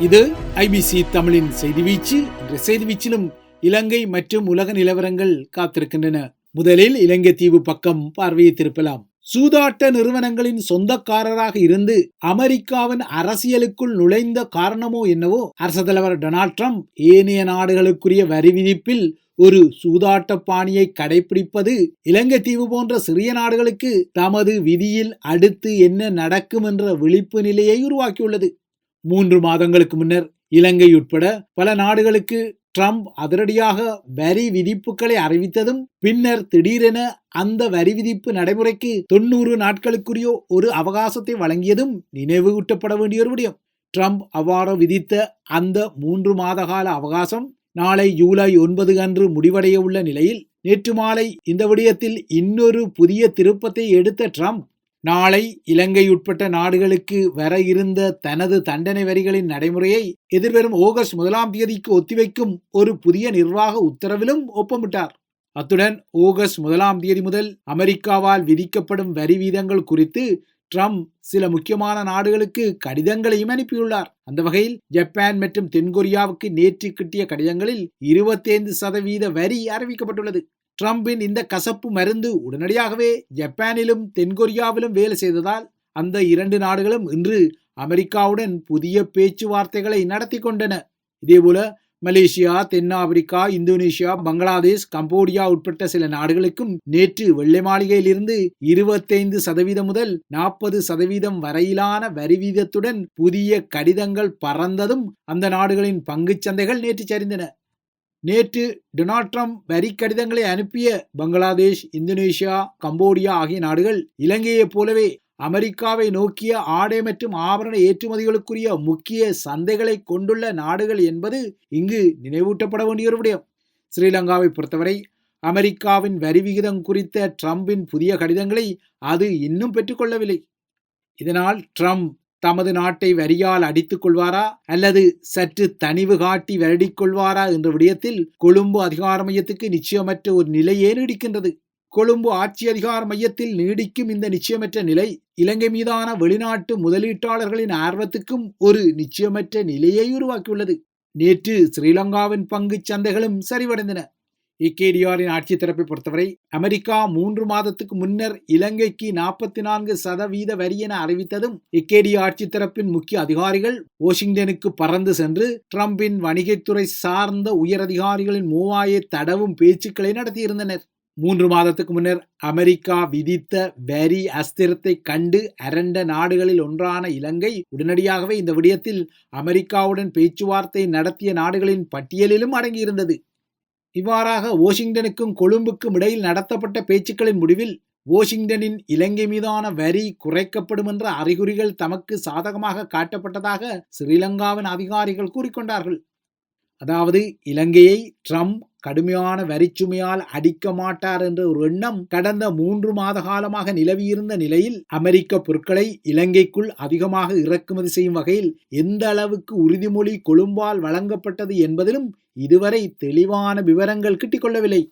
இது ஐபிசி தமிழின் செய்தி வீச்சு. என்ற செய்தி வீச்சிலும் இலங்கை மற்றும் உலக நிலவரங்கள் காத்திருக்கின்றன. முதலில் இலங்கை தீவு பக்கம் பார்வையை திருப்பலாம். சூதாட்ட நிறுவனங்களின் சொந்தக்காரராக இருந்து அமெரிக்காவின் அரசியலுக்குள் நுழைந்த காரணமோ என்னவோ அரசு தலைவர் டொனால்ட் ட்ரம்ப் ஏனைய நாடுகளுக்குரிய வரி விதிப்பில் ஒரு சூதாட்ட பாணியை கடைபிடிப்பது இலங்கை தீவு போன்ற சிறிய நாடுகளுக்கு தமது விதியில் அடுத்து என்ன நடக்கும் என்ற விழிப்பு நிலையை உருவாக்கியுள்ளது. மூன்று மாதங்களுக்கு முன்னர் இலங்கை உட்பட பல நாடுகளுக்கு ட்ரம்ப் அதிரடியாக வரி விதிப்புகளை அறிவித்ததும் பின்னர் திடீரென அந்த வரி விதிப்பு நடைமுறைக்கு தொண்ணூறு நாட்களுக்குரிய ஒரு அவகாசத்தை வழங்கியதும் நினைவூட்டப்பட வேண்டிய ஒரு விடயம். ட்ரம்ப் அவ்வாறு விதித்த அந்த மூன்று மாத கால அவகாசம் நாளை ஜூலை ஒன்பது அன்று முடிவடைய உள்ள நிலையில் நேற்று மாலை இந்த விடயத்தில் இன்னொரு புதிய திருப்பத்தை எடுத்த ட்ரம்ப் நாளை இலங்கை உட்பட்ட நாடுகளுக்கு வர இருந்த தனது தண்டனை வரிகளின் நடைமுறையை எதிர்வரும் ஆகஸ்ட் முதலாம் தேதிக்கு ஒத்திவைக்கும் ஒரு புதிய நிர்வாக உத்தரவிலும் ஒப்பமிட்டார். அத்துடன் ஆகஸ்ட் முதலாம் தேதி முதல் அமெரிக்காவால் விதிக்கப்படும் வரி வீதங்கள் குறித்து ட்ரம்ப் சில முக்கியமான நாடுகளுக்கு கடிதங்களையும் அனுப்பியுள்ளார். அந்த வகையில் ஜப்பான் மற்றும் தென்கொரியாவுக்கு நேற்று கிட்டிய கடிதங்களில் இருபத்தைந்து சதவீத வரி அறிவிக்கப்பட்டுள்ளது. ட்ரம்பின் இந்த கசப்பு மருந்து உடனடியாகவே ஜப்பானிலும் தென்கொரியாவிலும் வேலை செய்ததால் அந்த இரண்டு நாடுகளும் இன்று அமெரிக்காவுடன் புதிய பேச்சுவார்த்தைகளை நடத்தி கொண்டன இதேபோல மலேசியா தென்னாப்பிரிக்கா இந்தோனேஷியா பங்களாதேஷ் கம்போடியா உட்பட்ட சில நாடுகளுக்கும் நேற்று வெள்ளை மாளிகையில் இருந்து இருபத்தைந்து சதவீதம் முதல் நாற்பது சதவீதம் வரையிலான வரி வீதத்துடன் புதிய கடிதங்கள் பறந்ததும் அந்த நாடுகளின் பங்குச் சந்தைகள் நேற்று சரிந்தன. நேற்று டொனால்ட் ட்ரம்ப் வரி கடிதங்களை அனுப்பிய பங்களாதேஷ் இந்தோனேஷியா கம்போடியா ஆகிய நாடுகள் இலங்கையைப் போலவே அமெரிக்காவை நோக்கிய ஆடை மற்றும் ஆபரண ஏற்றுமதிகளுக்குரிய முக்கிய சந்தைகளை கொண்டுள்ள நாடுகள் என்பது இங்கு நினைவூட்டப்பட வேண்டிய ஒரு விடயம். ஸ்ரீலங்காவை பொறுத்தவரை அமெரிக்காவின் வரி விகிதம் குறித்த ட்ரம்பின் புதிய கடிதங்களை அது இன்னும் பெற்றுக்கொள்ளவில்லை. இதனால் ட்ரம்ப் தமது நாட்டை வரியால் அடித்துக் கொள்வாரா? அல்லது சற்று தனிவு காட்டி வருடிக் கொள்வாரா? என்ற விடயத்தில் கொழும்பு அதிகார மையத்துக்கு நிச்சயமற்ற ஒரு நிலையே நீடிக்கின்றது? கொழும்பு ஆட்சி அதிகார மையத்தில் நீடிக்கும் இந்த நிச்சயமற்ற நிலை இலங்கை மீதான வெளிநாட்டு முதலீட்டாளர்களின் ஆர்வத்துக்கும் ஒரு நிச்சயமற்ற நிலையை உருவாக்கியுள்ளது. நேற்று ஸ்ரீலங்காவின் பங்கு சந்தைகளும் சரிவடைந்தன. இக்கேடிஆரின் ஆட்சி தரப்பை பொறுத்தவரை அமெரிக்கா மூன்று மாதத்துக்கு முன்னர் இலங்கைக்கு நாற்பத்தி நான்கு சதவீத வரி என அறிவித்ததும் இக்கேடி ஆட்சி தரப்பின் முக்கிய அதிகாரிகள் வாஷிங்டனுக்கு பறந்து சென்று ட்ரம்பின் வணிகத்துறை சார்ந்த உயரதிகாரிகளின் மூவாயை தடவும் பேச்சுக்களை நடத்தியிருந்தனர். மூன்று மாதத்துக்கு முன்னர் அமெரிக்கா விதித்த வரி அஸ்திரத்தை கண்டு அரண்ட நாடுகளில் ஒன்றான இலங்கை உடனடியாகவே இந்த விடயத்தில் அமெரிக்காவுடன் பேச்சுவார்த்தை நடத்திய நாடுகளின் பட்டியலிலும் அடங்கியிருந்தது. இவ்வாறாக வாஷிங்டனுக்கும் கொழும்புக்கும் இடையில் நடத்தப்பட்ட பேச்சுக்களின் முடிவில் வாஷிங்டனின் இலங்கை மீதான வரி குறைக்கப்படும் என்ற அறிகுறிகள் தமக்கு சாதகமாக காட்டப்பட்டதாக ஸ்ரீலங்காவின் அதிகாரிகள் கூறிக்கொண்டார்கள். அதாவது இலங்கையை ட்ரம்ப் கடுமையான வரிச்சுமையால் அடிக்க மாட்டார் என்ற ஒரு எண்ணம் கடந்த மூன்று மாத காலமாக நிலவியிருந்த நிலையில் அமெரிக்க பொருட்களை இலங்கைக்குள் அதிகமாக இறக்குமதி செய்யும் வகையில் எந்த அளவுக்கு உறுதிமொழி கொழும்பால் வழங்கப்பட்டது என்பதிலும் இதுவரை தெளிவான விவரங்கள் கிட்டிக்கொள்ளவில்லை.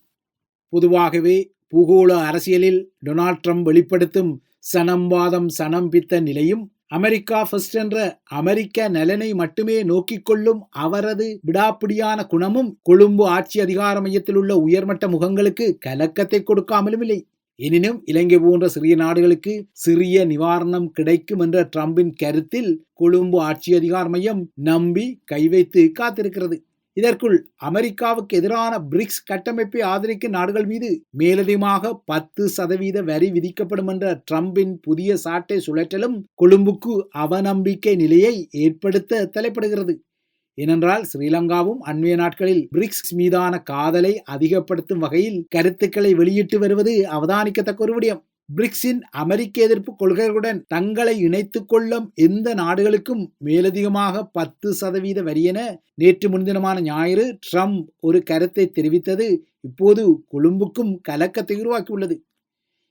பொதுவாகவே பூகோள அரசியலில் டொனால்ட் ட்ரம்ப் வெளிப்படுத்தும் சனம்வாதம் சனம் பித்த நிலையும் அமெரிக்கா ஃபர்ஸ்ட் என்ற அமெரிக்க நலனை மட்டுமே நோக்கிக் கொள்ளும் அவரது விடாப்பிடியான குணமும் கொழும்பு ஆட்சி அதிகார மையத்தில் உள்ள உயர்மட்ட முகங்களுக்கு கலக்கத்தை கொடுக்காமலும் இல்லை. எனினும் இலங்கை போன்ற சிறிய நாடுகளுக்கு சிறிய நிவாரணம் கிடைக்கும் என்ற ட்ரம்பின் கருத்தில் கொழும்பு ஆட்சி அதிகார மையம் நம்பி கை வைத்து காத்திருக்கிறது. இதற்குள் அமெரிக்காவுக்கு எதிரான பிரிக்ஸ் கட்டமைப்பை ஆதரிக்கும் நாடுகள் மீது மேலதிகமாக பத்து சதவீத வரி விதிக்கப்படும் என்ற ட்ரம்பின் புதிய சாட்டை சுழற்றலும் கொழும்புக்கு அவநம்பிக்கை நிலையை ஏற்படுத்த தலைப்படுகிறது. ஏனென்றால் ஸ்ரீலங்காவும் அண்மைய நாட்களில் பிரிக்ஸ் மீதான காதலை அதிகப்படுத்தும் வகையில் கருத்துக்களை வெளியிட்டு வருவது அவதானிக்கத்தக்க ஒரு விடயம். பிரிக்ஸின் அமெரிக்க எதிர்ப்பு கொள்கைகளுடன் தங்களை இணைத்துக் கொள்ளும் எந்த நாடுகளுக்கும் மேலதிகமாக பத்து சதவீத வரியென நேற்று முன்தினமான ஞாயிறு ட்ரம்ப் ஒரு கருத்தை தெரிவித்தது. இப்போது கொழும்புக்கும் கலக்கத்தை உருவாக்கியுள்ளது.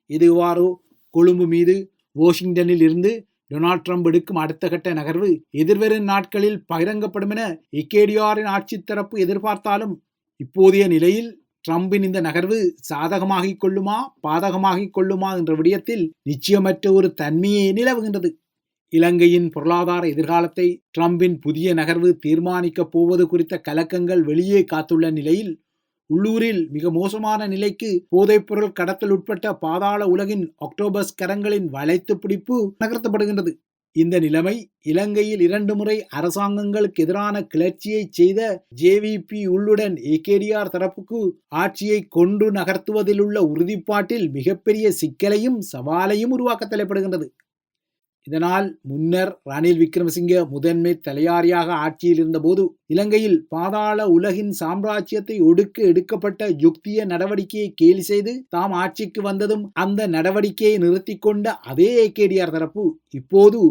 இதுவாரோ கொழும்பு மீது வாஷிங்டனில் இருந்து டொனால்ட் ட்ரம்ப் எடுக்கும் அடுத்த கட்ட நகர்வு எதிர்வரும் நாட்களில் பகிரங்கப்படும் என இக்கேடியாரின் ஆட்சி தரப்பு எதிர்பார்த்தாலும் இப்போதைய நிலையில் ட்ரம்பின் இந்த நகர்வு சாதகமாகிக் கொள்ளுமா பாதகமாகிக் கொள்ளுமா என்ற விடயத்தில் நிச்சயமற்ற ஒரு தன்மையே நிலவுகின்றது. இலங்கையின் பொருளாதார எதிர்காலத்தை ட்ரம்பின் புதிய நகர்வு தீர்மானிக்கப் போவது குறித்த கலக்கங்கள் வெளியே காத்துள்ள நிலையில் உள்ளூரில் மிக மோசமான நிலைக்கு போதைப்பொருள் கடத்தல் உட்பட்ட பாதாள உலகின் அக்டோபஸ் கரங்களின் வளைத்து பிடிப்பு நகர்த்தப்படுகின்றது. இந்த நிலைமை இலங்கையில் இரண்டு முறை அரசாங்கங்களுக்கு எதிரான கிளர்ச்சியை செய்த ஜேவிபி உள்ளுடன் ஏகேடிஆர் தரப்புக்கு ஆட்சியை கொண்டு நகர்த்துவதில் உள்ள உறுதிப்பாட்டில் மிகப்பெரிய சிக்கலையும் சவாலையும் உருவாக்க தலைப்படுகின்றது. இதனால் முன்னர் ரணில் விக்ரமசிங்க முதன்மை தலையாரியாக ஆட்சியில் இருந்தபோது இலங்கையில் பாதாள உலகின் சாம்ராஜ்யத்தை ஒடுக்க எடுக்கப்பட்ட யுக்திய நடவடிக்கையை கேலி செய்து தாம் ஆட்சிக்கு வந்ததும் அந்த நடவடிக்கையை நிறுத்தி கொண்ட அதே ஏகேடிஆர் தரப்பு இப்போது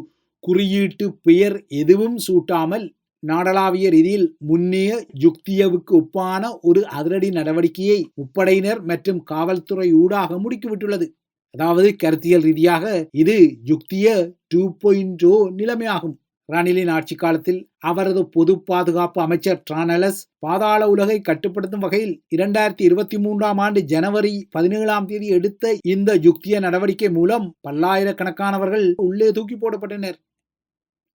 குறியீட்டு பெயர் எதுவும் சூட்டாமல் நாடளாவிய ரீதியில் முன்னைய யுக்தியவுக்கு ஒப்பான ஒரு அதிரடி நடவடிக்கையை முப்படையினர் மற்றும் காவல்துறை ஊடாக முடுக்கிவிட்டுள்ளது. அதாவது கருத்தியல் ரீதியாக இது யுக்திய டூ பாயிண்ட் ஓ நிலைமையாகும். ரணிலின் ஆட்சி காலத்தில் அவரது பொது பாதுகாப்பு அமைச்சர் ட்ரானலஸ் பாதாள உலகை கட்டுப்படுத்தும் வகையில் இரண்டாயிரத்தி இருபத்தி மூன்றாம் ஆண்டு ஜனவரி பதினேழாம் தேதி எடுத்த இந்த யுக்திய நடவடிக்கை மூலம் பல்லாயிரக்கணக்கானவர்கள் உள்ளே தூக்கி போடப்பட்டனர்.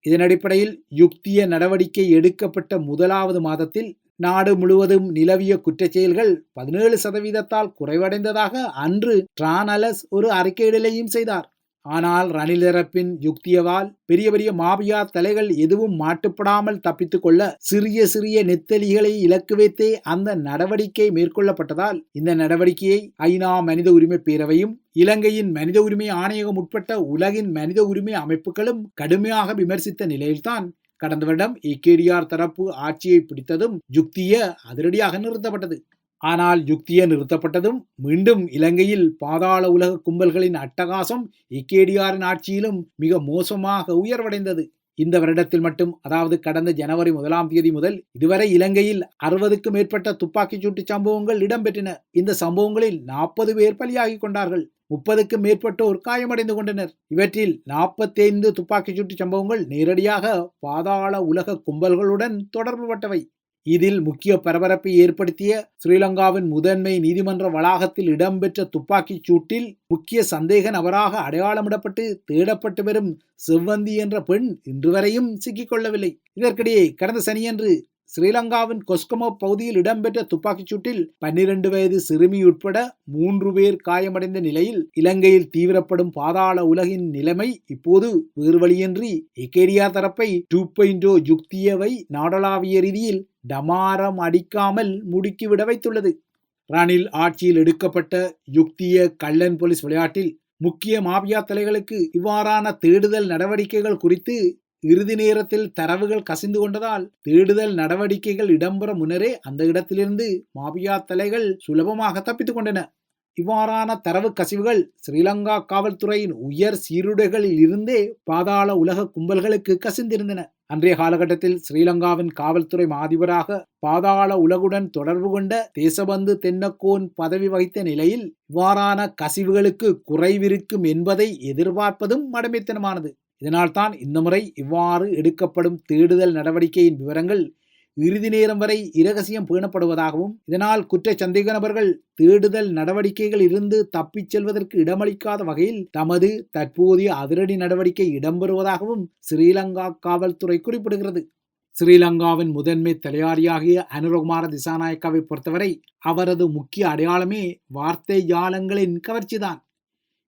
இதன் அடிப்படையில் யுக்திய நடவடிக்கை எடுக்கப்பட்ட முதலாவது மாதத்தில் நாடு முழுவதும் நிலவிய குற்றச்செயல்கள் பதினேழு சதவீதத்தால் குறைவடைந்ததாக அன்று ட்ரானலஸ் ஒரு அறிக்கையிடலையும் செய்தார். ஆனால் ரணில் தரப்பின் யுக்தியவால் பெரிய பெரிய மாபியா தலைகள் எதுவும் மாட்டுப்படாமல் தப்பித்துக் கொள்ள சிறிய சிறிய நெத்தலிகளை இலக்கு வைத்தே அந்த நடவடிக்கை மேற்கொள்ளப்பட்டதால் இந்த நடவடிக்கையை ஐநா மனித உரிமை பேரவையும் இலங்கையின் மனித உரிமை ஆணையகம் உட்பட்ட உலகின் மனித உரிமை அமைப்புகளும் கடுமையாக விமர்சித்த நிலையில்தான் கடந்த வருடம் இகேடிஆர் தரப்பு ஆட்சியை பிடித்ததும் யுக்திய அதிரடியாக நிறுத்தப்பட்டது. ஆனால் யுக்திய நிறுத்தப்பட்டதும் மீண்டும் இலங்கையில் பாதாள உலக கும்பல்களின் அட்டகாசம் இகேடிஆரின் ஆட்சியிலும் மிக மோசமாக உயர்வடைந்தது. இந்த வருடத்தில் மட்டும் அதாவது கடந்த ஜனவரி முதலாம் தேதி முதல் இதுவரை இலங்கையில் அறுபதுக்கும் மேற்பட்ட துப்பாக்கிச் சூட்டு சம்பவங்கள் இடம்பெற்றன. இந்த சம்பவங்களில் நாற்பது பேர் பலியாகி கொண்டார்கள். முப்பதுக்கும் மேற்பட்டோர் காயமடைந்து கொண்டனர். இவற்றில் நாற்பத்தைந்து துப்பாக்கிச் சூட்டு சம்பவங்கள் நேரடியாக பாதாள உலக கும்பல்களுடன் தொடர்புபட்டவை. இதில் முக்கிய பரபரப்பை ஏற்படுத்திய ஸ்ரீலங்காவின் முதன்மை நீதிமன்ற வளாகத்தில் இடம்பெற்ற துப்பாக்கிச் சூட்டில் முக்கிய சந்தேக நபராக அடையாளமிடப்பட்டு தேடப்பட்டு வரும் செவ்வந்தி என்ற பெண் இன்று வரையும் சிக்கிக்கொள்ளவில்லை இதற்கிடையே கடந்த சனியன்று ஸ்ரீலங்காவின் கொஸ்கமோ பகுதியில் இடம்பெற்ற துப்பாக்கிச் சூட்டில் பன்னிரண்டு வயது சிறுமி உட்பட மூன்று பேர் காயமடைந்த நிலையில் இலங்கையில் தீவிரப்படும் பாதாள உலகின் நிலைமை இப்போது வேறு வழியின்றி இக்கேரியா தரப்பை டூ பாயிண்ட் யுக்தியவை நாடளாவிய ரீதியில் டமாரம் அடிக்காமல் முடுக்கிவிட வைத்துள்ளது. ரணில் ஆட்சியில் எடுக்கப்பட்ட யுக்திய கள்ளன் போலீஸ் விளையாட்டில் முக்கிய மாபியா தலைகளுக்கு இவ்வாறான தேடுதல் நடவடிக்கைகள் குறித்து இறுதி நேரத்தில் தரவுகள் கசிந்து கொண்டதால் தேடுதல் நடவடிக்கைகள் இடம்பெற முன்னரே அந்த இடத்திலிருந்து மாபியா தலைகள் சுலபமாக தப்பித்துக் கொண்டன. இவ்வாறான தரவு கசிவுகள் ஸ்ரீலங்கா காவல்துறையின் உயர் சீருடைகளில் இருந்தே பாதாள உலக கும்பல்களுக்கு கசிந்திருந்தன. அன்றைய காலகட்டத்தில் ஸ்ரீலங்காவின் காவல்துறை மாதிபராக பாதாள உலகுடன் தொடர்பு கொண்ட தேசபந்து தென்னக்கோன் பதவி வகித்த நிலையில் இவ்வாறான கசிவுகளுக்கு குறைவிருக்கும் என்பதை எதிர்பார்ப்பதும் மடமைத்தனமானது. இதனால்தான் இந்த முறை இவ்வாறு எடுக்கப்படும் தேடுதல் நடவடிக்கையின் விவரங்கள் இறுதி நேரம் வரை இரகசியம் பேணப்படுவதாகவும் இதனால் குற்ற சந்தேக நபர்கள் தேடுதல் நடவடிக்கைகள் இருந்து தப்பிச் செல்வதற்கு இடமளிக்காத வகையில் தமது தற்போதைய அதிரடி நடவடிக்கை இடம்பெறுவதாகவும் ஸ்ரீலங்கா காவல்துறை குறிப்பிடுகிறது. ஸ்ரீலங்காவின் முதன்மை தலையாரியாகிய அனுரகுமார திசாநாயக்காவை பொறுத்தவரை அவரது முக்கிய அடையாளமே வார்த்தை ஜாலங்களின் கவர்ச்சிதான்.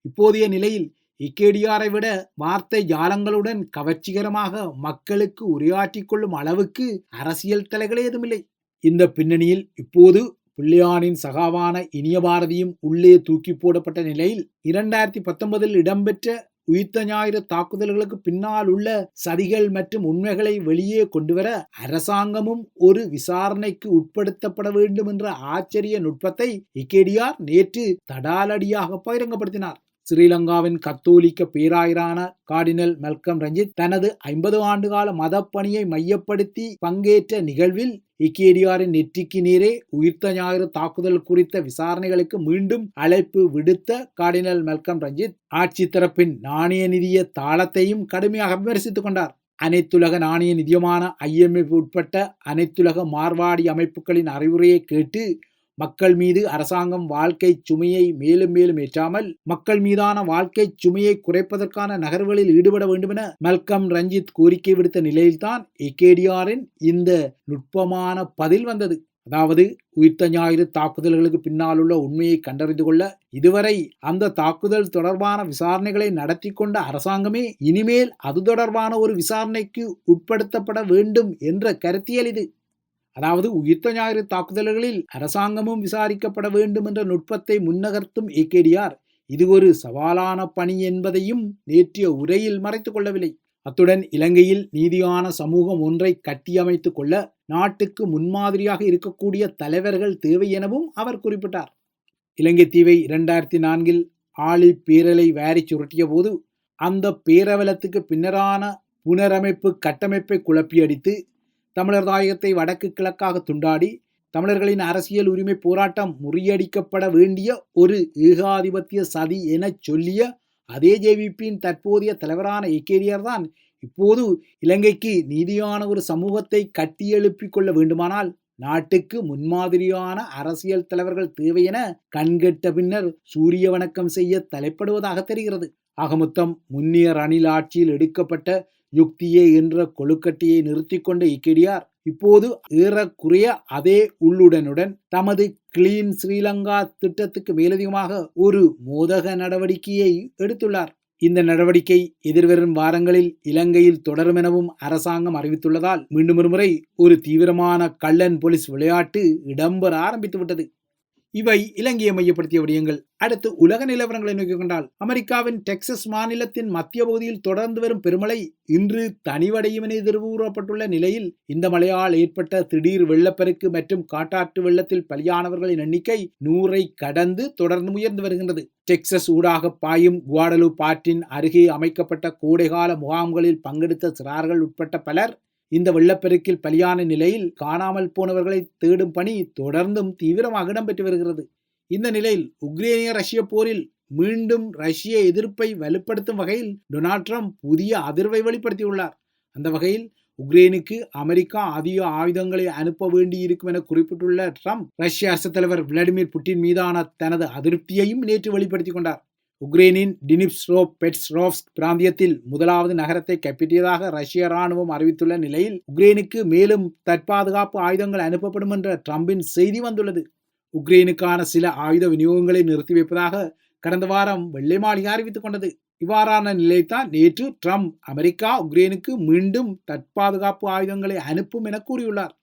இப்போதைய நிலையில் இக்கேடியாரை விட வார்த்தை ஜாலங்களுடன் கவர்ச்சிகரமாக மக்களுக்கு உரையாற்றிக் கொள்ளும் அளவுக்கு அரசியல் தலைகளே ஏதுமில்லை இந்த பின்னணியில் இப்போது பிள்ளையானின் சகாவான இனிய பாரதியும் உள்ளே தூக்கி போடப்பட்ட நிலையில் இரண்டாயிரத்தி பத்தொன்பதில் இடம்பெற்ற உயிர்த்த ஞாயிறு தாக்குதல்களுக்கு பின்னால் உள்ள சதிகள் மற்றும் உண்மைகளை வெளியே கொண்டுவர அரசாங்கமும் ஒரு விசாரணைக்கு உட்படுத்தப்பட வேண்டும் என்ற ஆச்சரிய நுட்பத்தை இக்கேடியார் நேற்று தடாலடியாக பகிரங்கப்படுத்தினார். ஸ்ரீலங்காவின் கத்தோலிக்க பேராயரான கார்டினல் மெல்கம் ரஞ்சித் தனது ஐம்பது ஆண்டுகால மதப்பணியை மையப்படுத்தி பங்கேற்ற நிகழ்வில் இக்கேடியாரின் நெற்றிக்கு நேரே உயிர்த்த ஞாயிறு தாக்குதல் குறித்த விசாரணைகளுக்கு மீண்டும் அழைப்பு விடுத்த கார்டினல் மெல்கம் ரஞ்சித் ஆட்சி தரப்பின் நாணய நிதிய தாளத்தையும் கடுமையாக விமர்சித்துக் கொண்டார். அனைத்துலக நாணய நிதியமான ஐஎம்எஃப் உட்பட்ட அனைத்துலக மார்வாடி அமைப்புகளின் அறிவுரையை கேட்டு மக்கள் மீது அரசாங்கம் வாழ்க்கை சுமையை மேலும் மேலும் ஏற்றாமல் மக்கள் மீதான வாழ்க்கை சுமையை குறைப்பதற்கான நகர்வுகளில் ஈடுபட வேண்டுமென மல்கம் ரஞ்சித் கோரிக்கை விடுத்த நிலையில்தான் ஏகேடிஆரின் இந்த நுட்பமான பதில் வந்தது. அதாவது உயிர்த்த ஞாயிறு தாக்குதல்களுக்கு பின்னால் உள்ள உண்மையை கண்டறிந்து கொள்ள இதுவரை அந்த தாக்குதல் தொடர்பான விசாரணைகளை நடத்தி கொண்ட அரசாங்கமே இனிமேல் அது தொடர்பான ஒரு விசாரணைக்கு உட்படுத்தப்பட வேண்டும் என்ற கருத்தியல் இது. அதாவது உயிர்த்த ஞாயிறு தாக்குதல்களில் அரசாங்கமும் விசாரிக்கப்பட வேண்டும் என்ற நுட்பத்தை முன்னகர்த்தும் ஏகேடிஆர். இது ஒரு சவாலான பணி என்பதையும் நேற்றைய உரையில் மறைத்துக் கொள்ளவில்லை. அத்துடன் இலங்கையில் நீதியான சமூகம் ஒன்றை கட்டியமைத்துக் கொள்ள நாட்டுக்கு முன்மாதிரியாக இருக்கக்கூடிய தலைவர்கள் தேவை எனவும் அவர் குறிப்பிட்டார். இலங்கை தீவை இரண்டாயிரத்தி நான்கில் ஆளி பேரலை வாரி சுருட்டிய போது அந்த பேரவலத்துக்கு பின்னரான புனரமைப்பு கட்டமைப்பை குழப்பியடித்து தமிழர் தாயகத்தை வடக்கு கிழக்காக துண்டாடி தமிழர்களின் அரசியல் உரிமை போராட்டம் முறியடிக்கப்பட வேண்டிய ஒரு ஏகாதிபத்திய சதி எனச் சொல்லிய அதே ஜேவிபியின் தற்போதைய தலைவரான ஏகேரியார் தான் இப்போது இலங்கைக்கு நீதியான ஒரு சமூகத்தை கட்டியெழுப்பிக் கொள்ள வேண்டுமானால் நாட்டுக்கு முன்மாதிரியான அரசியல் தலைவர்கள் தேவை என கண்கெட்ட பின்னர் சூரிய வணக்கம் செய்ய தலைப்படுவதாக தெரிகிறது. ஆகமொத்தம் முன்னிய ரணில் ஆட்சியில் எடுக்கப்பட்ட யுக்தியே என்ற கொழுக்கட்டையை நிறுத்தி கொண்ட இக்கெடியார் இப்போது ஏறக்குறைய அதே உள்ளுடனுடன் தமது கிளீன் ஸ்ரீலங்கா திட்டத்துக்கு மேலதிகமாக ஒரு மோதக நடவடிக்கையை எடுத்துள்ளார். இந்த நடவடிக்கை எதிர்வரும் வாரங்களில் இலங்கையில் தொடரும் எனவும் அரசாங்கம் அறிவித்துள்ளதால் மீண்டும் ஒருமுறை ஒரு தீவிரமான கள்ளன் போலீஸ் விளையாட்டு இடம்பெற ஆரம்பித்துவிட்டது. இவை இலங்கையை மையப்படுத்திய விடயங்கள். அடுத்து உலக நிலவரங்களை நோக்கி கொண்டால் அமெரிக்காவின் டெக்சஸ் மாநிலத்தின் மத்திய பகுதியில் தொடர்ந்து வரும் பெருமழை இன்று தனிவடையும் என எதிர்கூறப்பட்டுள்ள நிலையில் இந்த மழையால் ஏற்பட்ட திடீர் வெள்ளப்பெருக்கு மற்றும் காட்டாற்று வெள்ளத்தில் பலியானவர்களின் எண்ணிக்கை நூறை கடந்து தொடர்ந்து உயர்ந்து வருகின்றது. டெக்சஸ் ஊடாக பாயும் குவாடலு பாற்றின் அருகே அமைக்கப்பட்ட கோடைகால முகாம்களில் பங்கெடுத்த சிறார்கள் உட்பட்ட பலர் இந்த வெள்ளப்பெருக்கில் பலியான நிலையில் காணாமல் போனவர்களை தேடும் பணி தொடர்ந்தும் தீவிரமாக இடம்பெற்று வருகிறது. இந்த நிலையில் உக்ரேனிய ரஷ்ய போரில் மீண்டும் ரஷ்ய எதிர்ப்பை வலுப்படுத்தும் வகையில் டொனால்ட் ட்ரம்ப் புதிய அதிர்வை வெளிப்படுத்தியுள்ளார். அந்த வகையில் உக்ரைனுக்கு அமெரிக்கா அதிக ஆயுதங்களை அனுப்ப வேண்டியிருக்கும் என குறிப்பிட்டுள்ள ட்ரம்ப் ரஷ்ய அரசு தலைவர் விளாடிமிர் புட்டின் மீதான தனது அதிருப்தியையும் நேற்று வெளிப்படுத்திக் கொண்டார். உக்ரைனின் டினிப்ஸ்ரோ பெட்ஸ்ரோவ்ஸ்க் பிராந்தியத்தில் முதலாவது நகரத்தை கைப்பற்றியதாக ரஷ்ய ராணுவம் அறிவித்துள்ள நிலையில் உக்ரைனுக்கு மேலும் தற்பாதுகாப்பு ஆயுதங்கள் அனுப்பப்படும் என்ற ட்ரம்பின் செய்தி வந்துள்ளது. உக்ரைனுக்கான சில ஆயுத விநியோகங்களை நிறுத்தி வைப்பதாக கடந்த வாரம் வெள்ளை மாளிகை அறிவித்துக் கொண்டது. இவ்வாறான நிலைத்தான் நேற்று ட்ரம்ப் அமெரிக்கா உக்ரைனுக்கு மீண்டும் தற்பாதுகாப்பு ஆயுதங்களை அனுப்பும் என கூறியுள்ளார்.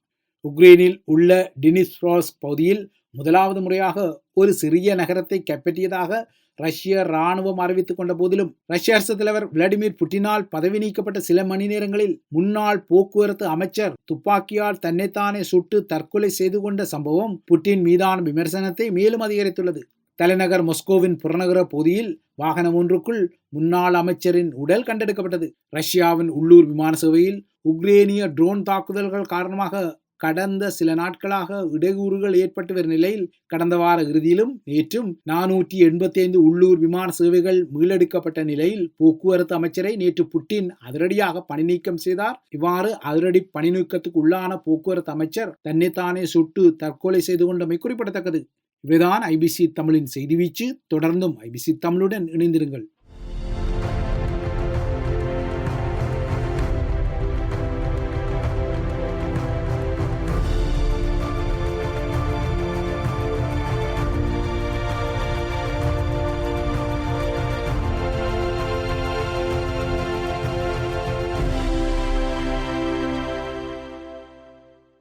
உக்ரைனில் உள்ள டினிஸ்ரோஸ்க் பகுதியில் முதலாவது முறையாக ஒரு சிறிய நகரத்தை கைப்பற்றியதாக ரஷ்ய ராணுவம் அறிவித்துக் கொண்ட போதிலும் ரஷ்ய அரசு தலைவர் விளாடிமிர் புட்டினால் பதவி நீக்கப்பட்ட சில மணி நேரங்களில் முன்னாள் போக்குவரத்து அமைச்சர் துப்பாக்கியால் தன்னைத்தானே சுட்டு தற்கொலை செய்து கொண்ட சம்பவம் புட்டின் மீதான விமர்சனத்தை மேலும் அதிகரித்துள்ளது. தலைநகர் மொஸ்கோவின் புறநகர பகுதியில் வாகனம் ஒன்றுக்குள் முன்னாள் அமைச்சரின் உடல் கண்டெடுக்கப்பட்டது. ரஷ்யாவின் உள்ளூர் விமான சேவையில் உக்ரேனிய ட்ரோன் தாக்குதல்கள் காரணமாக கடந்த சில நாட்களாக இடையூறுகள் ஏற்பட்டு வரும் நிலையில் கடந்த வார இறுதியிலும் நேற்றும் நானூற்றி எண்பத்தி ஐந்து உள்ளூர் விமான சேவைகள் மீளெடுக்கப்பட்ட நிலையில் போக்குவரத்து அமைச்சரை நேற்று புட்டின் அதிரடியாக பணி நீக்கம் செய்தார். இவ்வாறு அதிரடி பணி நீக்கத்துக்கு உள்ளான போக்குவரத்து அமைச்சர் தன்னைத்தானே சுட்டு தற்கொலை செய்து கொண்டமை குறிப்பிடத்தக்கது. இவைதான் ஐபிசி தமிழின் செய்தி வீச்சு. தொடர்ந்தும் ஐபிசி தமிழுடன் இணைந்திருங்கள்.